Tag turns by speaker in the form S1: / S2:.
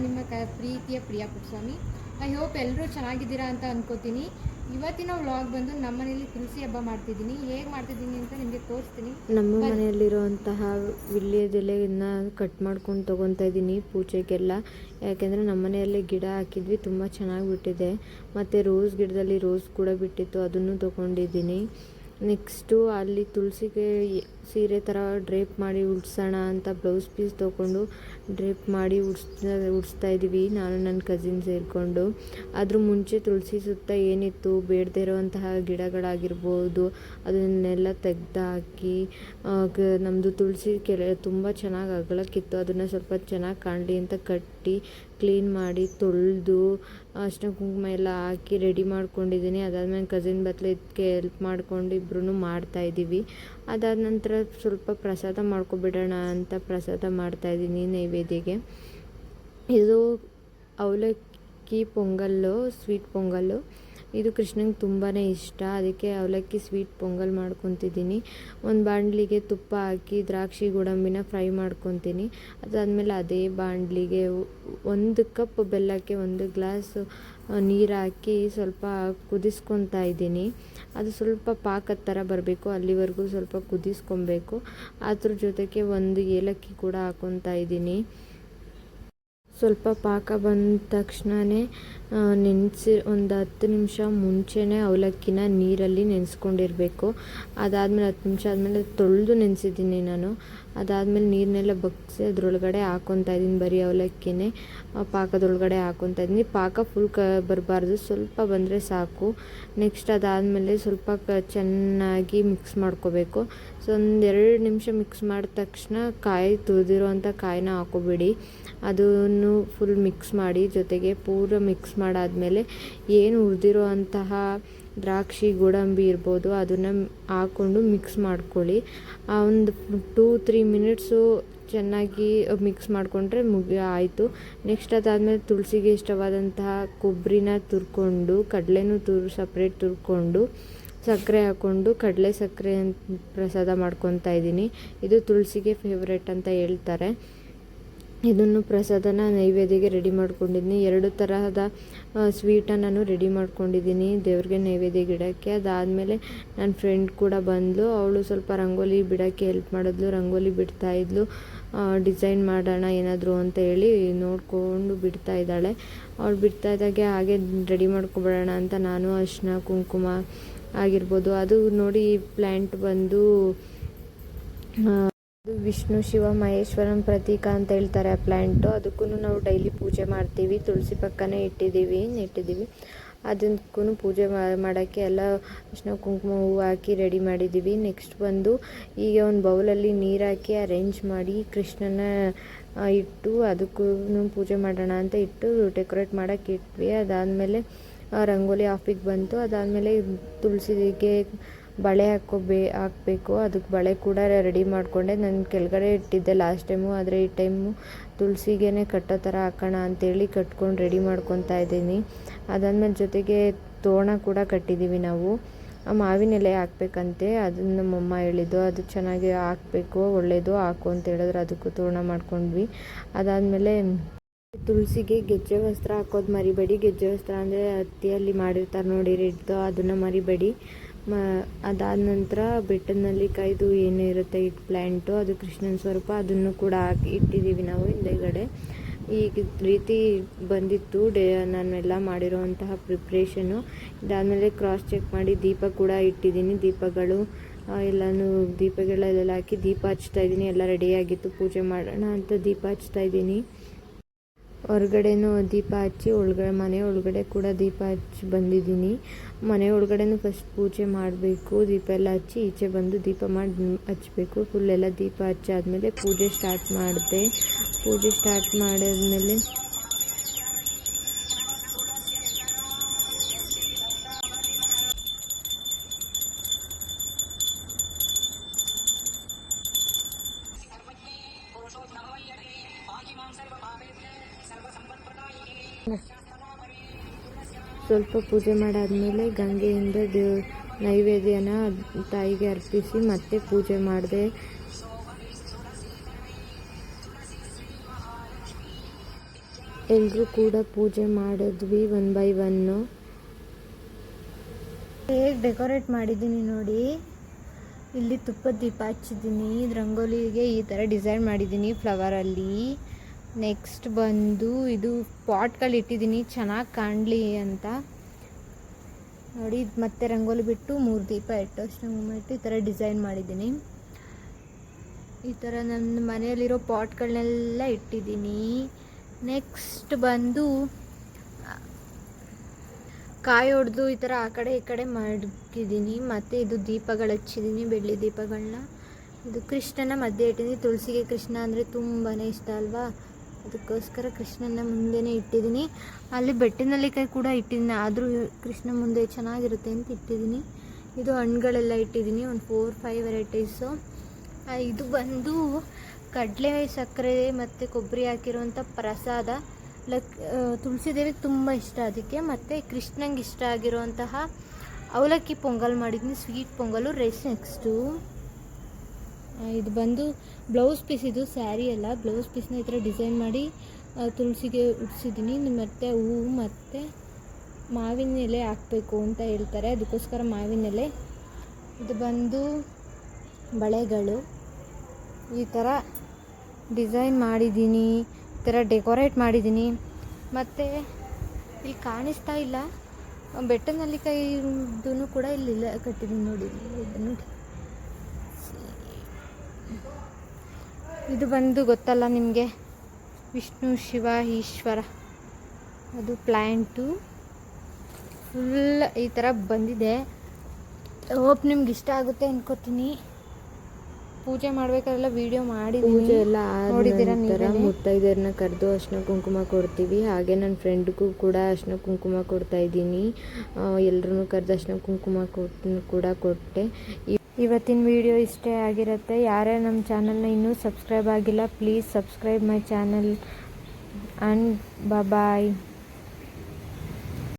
S1: ನಾನು ನಿಮ್ಮ ಕ ಪ್ರೀತಿಯ ಪ್ರಿಯಾ ಪುಟ್ಸ್ವಾಮಿ ಐ ಹೋಪ್ ಎಲ್ಲರೂ ಚೆನ್ನಾಗಿದ್ದೀರಾ ಅಂತ ಅಂದ್ಕೋತೀನಿ ಇವತ್ತಿನ ವ್ಲಾಗ್ ಬಂದು ನಮ್ಮ ಮನೇಲಿ ತುಳಸಿ ಹಬ್ಬ ಮಾಡ್ತಿದ್ದೀನಿ. ಹೇಗೆ ಮಾಡ್ತಿದ್ದೀನಿ ಅಂತ ನಿಮಗೆ ತೋರಿಸ್ತೀನಿ.
S2: ನಮ್ಮ. ಮನೆಯಲ್ಲಿರುವಂತಹ ವಿಳ್ಯದೆಲೆಯನ್ನ ಕಟ್ ಮಾಡ್ಕೊಂಡು ತೊಗೊತಾ ಇದ್ದೀನಿ ಪೂಜೆಗೆಲ್ಲ. ಯಾಕೆಂದರೆ ನಮ್ಮ ಮನೆಯಲ್ಲಿ ಗಿಡ ಹಾಕಿದ್ವಿ ತುಂಬ ಚೆನ್ನಾಗಿ ಬಿಟ್ಟಿದೆ. ಮತ್ತು ರೋಸ್ ಗಿಡದಲ್ಲಿ ರೋಸ್ ಕೂಡ ಬಿಟ್ಟಿತ್ತು ಅದನ್ನು ತೊಗೊಂಡಿದ್ದೀನಿ. ನೆಕ್ಸ್ಟು ಅಲ್ಲಿ ತುಳಸಿಗೆ ಸೀರೆ ಥರ ಡ್ರೇಪ್ ಮಾಡಿ ಉಡ್ಸೋಣ ಅಂತ ಬ್ಲೌಸ್ ಪೀಸ್ ತೊಗೊಂಡು ಡ್ರೇಪ್ ಮಾಡಿ ಉಡ್ಸ್ತಾ, ಉಡಿಸ್ತಾ ಇದ್ದೀವಿ, ನಾನು ನನ್ನ ಕಸಿನ್ ಸೇರಿಕೊಂಡು. ಅದ್ರ ಮುಂಚೆ ತುಳಸಿ ಸುತ್ತ ಏನಿತ್ತು, ಬೇಡದೇ ಇರೋವಂತಹ ಗಿಡಗಳಾಗಿರ್ಬೋದು, ಅದನ್ನೆಲ್ಲ ತೆಗ್ದು ಹಾಕಿ ನಮ್ಮದು ತುಳಸಿ ಕೆರೆ, ತುಂಬ ಚೆನ್ನಾಗಿ ಅಗಲಕ್ಕಿತ್ತು, ಅದನ್ನು ಸ್ವಲ್ಪ ಚೆನ್ನಾಗಿ ಕಾಣಲಿ ಅಂತ ಕಟ್ಟಿ ಕ್ಲೀನ್ ಮಾಡಿ ತೊಳೆದು ಅರಿಶಿನ ಕುಂಕುಮ ಎಲ್ಲ ಹಾಕಿ ರೆಡಿ ಮಾಡ್ಕೊಂಡಿದ್ದೀನಿ. ಅದಾದಮೇಲೆ ಕಸಿನ್ ಬತ್ಲೆ ಇದಕ್ಕೆ ಹೆಲ್ಪ್ ಮಾಡ್ಕೊಂಡು ಇಬ್ರು ಮಾಡ್ತಾಯಿದ್ದೀವಿ ಅದಾದ ನಂತರ ಸ್ವಲ್ಪ ಪ್ರಸಾದ ಮಾಡ್ಕೊಬಿಡೋಣ ಅಂತ ಪ್ರಸಾದ ಮಾಡ್ತಾಯಿದ್ದೀನಿ ನೈವೇದ್ಯಗೆ. ಇದು ಅವಲಕ್ಕಿ ಪೊಂಗಲ್ಲು ಸ್ವೀಟ್ ಪೊಂಗಲ್ಲು. ಇದು ಕೃಷ್ಣಂಗೆ ತುಂಬಾ ಇಷ್ಟ. ಅದಕ್ಕೆ ಅವಲಕ್ಕಿ ಸ್ವೀಟ್ ಪೊಂಗಲ್ ಮಾಡ್ಕೊತಿದ್ದೀನಿ. ಒಂದು ಬಾಣಲಿಗೆ ತುಪ್ಪ ಹಾಕಿ ದ್ರಾಕ್ಷಿ ಗೋಡಂಬಿನ ಫ್ರೈ ಮಾಡ್ಕೊತೀನಿ. ಅದಾದಮೇಲೆ ಅದೇ ಬಾಣಲಿಗೆ ಒಂದು ಕಪ್ ಬೆಲ್ಲಕ್ಕೆ ಒಂದು ಗ್ಲಾಸ್ ನೀರು ಹಾಕಿ ಸ್ವಲ್ಪ ಕುದಿಸ್ಕೊತಾ ಇದ್ದೀನಿ. ಅದು ಸ್ವಲ್ಪ ಪಾಕದ ಥರ ಬರಬೇಕು, ಅಲ್ಲಿವರೆಗೂ ಸ್ವಲ್ಪ ಕುದಿಸ್ಕೊಬೇಕು. ಅದ್ರ ಜೊತೆಗೆ ಒಂದು ಏಲಕ್ಕಿ ಕೂಡ ಹಾಕ್ಕೊತಾ ಇದ್ದೀನಿ. ಸ್ವಲ್ಪ ಪಾಕ ಬಂದ ತಕ್ಷಣವೇ ನೆನೆಸಿ ಒಂದು ಹತ್ತು ನಿಮಿಷ ಮುಂಚೆನೇ ಅವಲಕ್ಕಿನ ನೀರಲ್ಲಿ ನೆನೆಸ್ಕೊಂಡಿರಬೇಕು. ಅದಾದಮೇಲೆ ಹತ್ತು ನಿಮಿಷ ಆದಮೇಲೆ ತೊಳೆದು ನೆನೆಸಿದ್ದೀನಿ ನಾನು. ಅದಾದಮೇಲೆ ನೀರನ್ನೆಲ್ಲ ಬಗ್ಸಿ ಅದರೊಳಗಡೆ ಹಾಕ್ಕೊತಾ ಇದ್ದೀನಿ, ಬರೀ ಅವಲಕ್ಕಿನೇ. ಪಾಕದೊಳಗಡೆ ಹಾಕೊತಾ ಇದ್ದೀನಿ. ಪಾಕ ಫುಲ್ ಕ ಬರಬಾರ್ದು, ಸ್ವಲ್ಪ ಬಂದರೆ ಸಾಕು. ನೆಕ್ಸ್ಟ್ ಅದಾದಮೇಲೆ ಸ್ವಲ್ಪ ಕ ಚೆನ್ನಾಗಿ ಮಿಕ್ಸ್ ಮಾಡ್ಕೋಬೇಕು. ಸೊ ಒಂದು ಎರಡು ನಿಮಿಷ ಮಿಕ್ಸ್ ಮಾಡಿದ ತಕ್ಷಣ ಕಾಯಿ ತುರಿದಿರೋವಂಥ ಕಾಯಿನ ಹಾಕೋಬೇಡಿ. ಅದನ್ನು ಫುಲ್ ಮಿಕ್ಸ್ ಮಾಡಿ ಜೊತೆಗೆ ಪೂರ ಮಿಕ್ಸ್ ಮಾಡಾದಮೇಲೆ ಏನು ಹುರಿದಿರೋ ಅಂತಹ ದ್ರಾಕ್ಷಿ, ಗೋಡಂಬಿ ಇರ್ಬೋದು, ಅದನ್ನು ಹಾಕ್ಕೊಂಡು ಮಿಕ್ಸ್ ಮಾಡ್ಕೊಳ್ಳಿ. ಒಂದು ಟೂ ತ್ರೀ ಮಿನಿಟ್ಸು ಚೆನ್ನಾಗಿ ಮಿಕ್ಸ್ ಮಾಡಿಕೊಂಡ್ರೆ ಮುಗಿ, ಆಯಿತು. ನೆಕ್ಸ್ಟ್ ಅದಾದಮೇಲೆ ತುಳಸಿಗೆ ಇಷ್ಟವಾದಂತಹ ಕೊಬ್ಬರಿನ ತುರ್ಕೊಂಡು, ಕಡಲೆನೂ ತುರ್ ಸಪ್ರೇಟ್ ತುರ್ಕೊಂಡು ಸಕ್ಕರೆ ಹಾಕ್ಕೊಂಡು ಕಡಲೆ ಸಕ್ಕರೆ ಪ್ರಸಾದ ಮಾಡ್ಕೊತಾ ಇದ್ದೀನಿ. ಇದು ತುಳಸಿಗೆ ಫೇವ್ರೇಟ್ ಅಂತ ಹೇಳ್ತಾರೆ. ಇದನ್ನು ಪ್ರಸಾದನ ನೈವೇದ್ಯಗೆ ರೆಡಿ ಮಾಡ್ಕೊಂಡಿದ್ದೀನಿ ಎರಡು ತರಹದ ಸ್ವೀಟನ್ನು ನಾನು ರೆಡಿ ಮಾಡ್ಕೊಂಡಿದ್ದೀನಿ. ದೇವ್ರಿಗೆ ನೈವೇದ್ಯ ಗಿಡಕ್ಕೆ. ಅದಾದಮೇಲೆ ನನ್ನ ಫ್ರೆಂಡ್ ಕೂಡ ಬಂದಳು ಅವಳು ಸ್ವಲ್ಪ ರಂಗೋಲಿ ಬಿಡೋಕ್ಕೆ ಹೆಲ್ಪ್ ಮಾಡಿದ್ಲು. ರಂಗೋಲಿ ಬಿಡ್ತಾಯಿದ್ಲು ಡಿಸೈನ್ ಮಾಡೋಣ ಏನಾದರೂ ಅಂತ ಹೇಳಿ ನೋಡಿಕೊಂಡು ಬಿಡ್ತಾ ಇದ್ದಾಳೆ. ಅವಳು ಬಿಡ್ತಾ ಇದ್ದಾಗೆ ಹಾಗೆ ರೆಡಿ ಮಾಡ್ಕೊಬಿಡೋಣ ಅಂತ ನಾನು, ಅರಿಶಿನ, ಕುಂಕುಮ ಆಗಿರ್ಬೋದು. ಅದು ನೋಡಿ ಪ್ಲ್ಯಾಂಟ್ ಬಂದು ವಿಷ್ಣು, ಶಿವ, ಮಹೇಶ್ವರಂ ಪ್ರತೀಕ ಅಂತ ಹೇಳ್ತಾರೆ ಆ ಪ್ಲ್ಯಾಂಟು ಅದಕ್ಕೂ ನಾವು ಡೈಲಿ ಪೂಜೆ ಮಾಡ್ತೀವಿ. ತುಳಸಿ ಪಕ್ಕನೇ ಇಟ್ಟಿದ್ದೀವಿ, ನೆಟ್ಟಿದ್ದೀವಿ. ಅದಕ್ಕೂ ಪೂಜೆ ಮಾಡೋಕ್ಕೆ ಎಲ್ಲ ಅರಿಶಿನ ಕುಂಕುಮ ಹೂವು ಹಾಕಿ ರೆಡಿ ಮಾಡಿದ್ದೀವಿ. ನೆಕ್ಸ್ಟ್ ಬಂದು ಈಗ ಒಂದು ಬೌಲಲ್ಲಿ ನೀರು ಹಾಕಿ ಅರೇಂಜ್ ಮಾಡಿ ಕೃಷ್ಣನ ಇಟ್ಟು ಅದಕ್ಕೂ ಪೂಜೆ ಮಾಡೋಣ ಅಂತ ಇಟ್ಟು ಡೆಕೋರೇಟ್ ಮಾಡೋಕ್ಕೆ ಇಟ್ವಿ. ಅದಾದಮೇಲೆ ರಂಗೋಲಿ ಆಫಿಗೆ ಬಂತು. ಅದಾದಮೇಲೆ ತುಳಸಿಗೆ ಬಳೆ ಹಾಕೋಬೇ, ಹಾಕಬೇಕು. ಅದಕ್ಕೆ ಬಳೆ ಕೂಡ ರೆಡಿ ಮಾಡಿಕೊಂಡೆ. ನಾನು ಕೆಳಗಡೆ ಇಟ್ಟಿದ್ದೆ ಲಾಸ್ಟ್ ಟೈಮು ಆದರೆ ಈ ಟೈಮು ತುಳಸಿಗೆ ಕಟ್ಟೋ ಥರ ಹಾಕೋಣ ಅಂತೇಳಿ ಕಟ್ಕೊಂಡು ರೆಡಿ ಮಾಡ್ಕೊತಾ ಇದ್ದೀನಿ. ಅದಾದಮೇಲೆ ಜೊತೆಗೆ ತೋರಣ ಕೂಡ ಕಟ್ಟಿದ್ದೀವಿ ನಾವು. ಮಾವಿನ ಎಲೆ ಹಾಕ್ಬೇಕಂತೆ. ಅದನ್ನು ನಮ್ಮಮ್ಮ ಹೇಳಿದ್ದು, ಅದು ಚೆನ್ನಾಗಿ ಹಾಕಬೇಕು ಒಳ್ಳೆಯದು ಹಾಕು ಅಂತ ಹೇಳಿದ್ರೆ. ಅದಕ್ಕೂ ತೋರಣ ಮಾಡ್ಕೊಂಡ್ವಿ. ಅದಾದಮೇಲೆ ತುಳಸಿಗೆ ಗೆಜ್ಜೆ ವಸ್ತ್ರ ಹಾಕೋದು ಮರಿಬೇಡಿ. ಗೆಜ್ಜೆ ವಸ್ತ್ರ ಅಂದರೆ ಹತ್ತಿಯಲ್ಲಿ ಮಾಡಿರ್ತಾರೆ ನೋಡಿ, ರೆಡ್ದು, ಅದನ್ನು ಮರಿಬೇಡಿ. ಮ, ಅದಾದ ನಂತರ ಬೆಟ್ಟದಲ್ಲಿ ಕಾಯ್ದು ಏನು ಇರುತ್ತೆ ಈ ಪ್ಲ್ಯಾಂಟು ಅದು ಕೃಷ್ಣನ ಸ್ವರೂಪ, ಅದನ್ನು ಕೂಡ ಹಾಕಿ ಇಟ್ಟಿದ್ದೀವಿ ನಾವು ಹಿಂದೆಗಡೆ. ಈ ರೀತಿ ಬಂದಿತ್ತು, ಡೇ, ನಾನೆಲ್ಲ ಮಾಡಿರೋವಂತಹ ಪ್ರಿಪ್ರೇಷನು. ಇದಾದಮೇಲೆ ಕ್ರಾಸ್ ಚೆಕ್ ಮಾಡಿ ದೀಪ ಕೂಡ ಇಟ್ಟಿದ್ದೀನಿ. ದೀಪಗಳು ಎಲ್ಲನೂ ದೀಪಗಳೆಲ್ಲ ಹಾಕಿ ದೀಪ ಹಚ್ತಾ ಇದ್ದೀನಿ. ಎಲ್ಲ ರೆಡಿಯಾಗಿತ್ತು ಪೂಜೆ ಮಾಡೋಣ ಅಂತ ದೀಪ ಹಚ್ತಾ ಇದ್ದೀನಿ. ಹೊರಗಡೆನೂ ದೀಪ ಹಚ್ಚಿ, ಒಳಗಡೆ, ಮನೆ ಒಳಗಡೆ ಕೂಡ ದೀಪ ಹಚ್ಚಿ ಬಂದಿದ್ದೀನಿ. ಮನೆ ಒಳಗಡೆನೂ ಫಸ್ಟ್ ಪೂಜೆ ಮಾಡಬೇಕು, ದೀಪ ಎಲ್ಲ ಹಚ್ಚಿ ಈಚೆ ಬಂದು ದೀಪ ಮಾಡಿ ಹಚ್ಚಬೇಕು. ಫುಲ್ ಎಲ್ಲ ದೀಪ ಹಚ್ಚಾದ್ಮೇಲೆ ಪೂಜೆ ಸ್ಟಾರ್ಟ್ ಮಾಡಿದೆ. ಪೂಜೆ ಸ್ಟಾರ್ಟ್ ಮಾಡಿದ್ಮೇಲೆ ಸ್ವಲ್ಪ ಪೂಜೆ ಮಾಡಾದಮೇಲೆ ಗಂಗೆಯಿಂದ ದೇವ್, ನೈವೇದ್ಯನ ತಾಯಿಗೆ ಅರ್ಪಿಸಿ ಮತ್ತೆ ಪೂಜೆ ಮಾಡಿದೆ. ಎಲ್ಲರೂ ಕೂಡ ಪೂಜೆ ಮಾಡಿದ್ವಿ ಒನ್ ಬೈ ಒನ್ನು.
S1: ಹೇಗೆ ಡೆಕೋರೇಟ್ ಮಾಡಿದ್ದೀನಿ ನೋಡಿ. ಇಲ್ಲಿ ತುಪ್ಪದ ದೀಪ ಹಚ್ಚಿದ್ದೀನಿ. ರಂಗೋಲಿಗೆ ಈ ಥರ ಡಿಸೈನ್ ಮಾಡಿದ್ದೀನಿ ಫ್ಲವರಲ್ಲಿ. ನೆಕ್ಸ್ಟ್ ಬಂದು ಇದು ಪಾಟ್ಗಳು ಇಟ್ಟಿದ್ದೀನಿ, ಚೆನ್ನಾಗಿ ಕಾಣಲಿ ಅಂತ. ನೋಡಿ, ಮತ್ತೆ ರಂಗೋಲಿ ಬಿಟ್ಟು ಮೂರು ದೀಪ ಇಟ್ಟು ಅಷ್ಟು ಇಟ್ಟು ಈ ಥರ ಡಿಸೈನ್ ಮಾಡಿದ್ದೀನಿ. ಈ ಥರ ನನ್ನ ಮನೆಯಲ್ಲಿರೋ ಪಾಟ್ಗಳನ್ನೆಲ್ಲ ಇಟ್ಟಿದ್ದೀನಿ. ನೆಕ್ಸ್ಟ್ ಬಂದು ಕಾಯಿ ಹೊಡೆದು ಈ ಥರ ಆ ಕಡೆ ಈ ಕಡೆ ಮಾಡಿದ್ದೀನಿ ಮತ್ತು ಇದು ದೀಪಗಳು ಹಚ್ಚಿದ್ದೀನಿ, ಬೆಳ್ಳಿ ದೀಪಗಳನ್ನ ಇದು ಕೃಷ್ಣನ ಮಧ್ಯೆ ಇಟ್ಟಿದ್ದೀನಿ. ತುಳಸಿಗೆ ಕೃಷ್ಣ ಅಂದರೆ ತುಂಬಾ ಇಷ್ಟ ಅಲ್ವಾ? ಅದಕ್ಕೋಸ್ಕರ ಕೃಷ್ಣನ ಮುಂದೆನೇ ಇಟ್ಟಿದ್ದೀನಿ. ಅಲ್ಲಿ ಬೆಟ್ಟಿನಲ್ಲಿಕಾಯಿ ಕೂಡ ಇಟ್ಟಿದ್ದೀನಿ. ಆದರೂ ಕೃಷ್ಣ ಮುಂದೆ ಚೆನ್ನಾಗಿರುತ್ತೆ ಅಂತ ಇಟ್ಟಿದ್ದೀನಿ. ಇದು ಹಣ್ಣುಗಳೆಲ್ಲ ಇಟ್ಟಿದ್ದೀನಿ. ಒಂದು ಫೋರ್ ಫೈವ್ ವೆರೈಟೀಸು ಇದು ಬಂದು ಕಡಲೆ ಸಕ್ಕರೆ ಮತ್ತು ಕೊಬ್ಬರಿ ಹಾಕಿರುವಂಥ ಪ್ರಸಾದ. ಲಕ್ ತುಳಸಿ ದೇವಿಗೆ ತುಂಬ ಇಷ್ಟ ಅದಕ್ಕೆ. ಮತ್ತು ಕೃಷ್ಣಂಗೆ ಇಷ್ಟ ಆಗಿರುವಂತಹ ಅವಲಕ್ಕಿ ಪೊಂಗಲ್ ಮಾಡಿದ್ದೀನಿ. ಸ್ವೀಟ್ ಪೊಂಗಲು. ರೈಸ್ ನೆಕ್ಸ್ಟು ಇದು ಬಂದು ಬ್ಲೌಸ್ ಪೀಸ್ ಇದು, ಸ್ಯಾರಿ ಅಲ್ಲ, ಬ್ಲೌಸ್ ಪೀಸ್ನ ಈ ಥರ ಡಿಸೈನ್ ಮಾಡಿ ತುಳಸಿಗೆ ಉಡ್ಸಿದ್ದೀನಿ. ಮತ್ತು ಹೂವು ಮತ್ತು ಮಾವಿನ ಎಲೆ ಹಾಕಬೇಕು ಅಂತ ಹೇಳ್ತಾರೆ. ಅದಕ್ಕೋಸ್ಕರ ಮಾವಿನ ಎಲೆ. ಇದು ಬಂದು ಬಳೆಗಳು. ಈ ಥರ ಡಿಸೈನ್ ಮಾಡಿದ್ದೀನಿ. ಈ ಥರ ಡೆಕೋರೇಟ್ ಮಾಡಿದ್ದೀನಿ. ಮತ್ತು ಇಲ್ಲಿ ಕಾಣಿಸ್ತಾ ಇಲ್ಲ. ಬೆಟ್ಟನಲ್ಲಿ ಕೈದೂ ಕೂಡ ಇಲ್ಲಿ ಕಟ್ಟಿದ್ದೀನಿ ನೋಡಿ. ಇದು ಇದು ಬಂದು ಗೊತ್ತಲ್ಲ ನಿಮಗೆ? ವಿಷ್ಣು ಶಿವ ಈಶ್ವರ. ಅದು ಪ್ಲ್ಯಾಂಟು ಫುಲ್ ಈ ಥರ ಬಂದಿದೆ. ಹೋಪ್ ನಿಮ್ಗೆ ಇಷ್ಟ ಆಗುತ್ತೆ ಅನ್ಕೋತೀನಿ. ಪೂಜೆ ಮಾಡ್ಬೇಕಾದ್ರೆಲ್ಲ ವಿಡಿಯೋ
S2: ಪೂಜೆ
S1: ಮಾಡಿದ್ದೀನಿ
S2: ಎಲ್ಲ
S1: ನೋಡಿದ್ದೀರ?
S2: ಮುತ್ತೈದೆಯರನ್ನ ಕರೆದು ಅರ್ಶಿನ ಕುಂಕುಮ ಕೊಡ್ತೀವಿ. ಹಾಗೆ ನನ್ನ ಫ್ರೆಂಡ್ಗೂ ಕೂಡ ಅರ್ಶಿನ ಕುಂಕುಮ ಕೊಡ್ತಾ ಇದ್ದೀನಿ. ಎಲ್ಲರೂ ಕರೆದು ಅರ್ಶಿನ ಕುಂಕುಮ ಕೊಟ್ಟು ಕೂಡ ಕೊಟ್ಟೆ.
S1: ಇವತ್ತಿನ ವಿಡಿಯೋ ಇಷ್ಟೇ ಆಗಿರುತ್ತೆ. ಯಾರೇ ನಮ್ಮ ಚಾನಲ್ನ ಇನ್ನೂ ಸಬ್ಸ್ಕ್ರೈಬ್ ಆಗಿಲ್ಲ please subscribe my channel and bye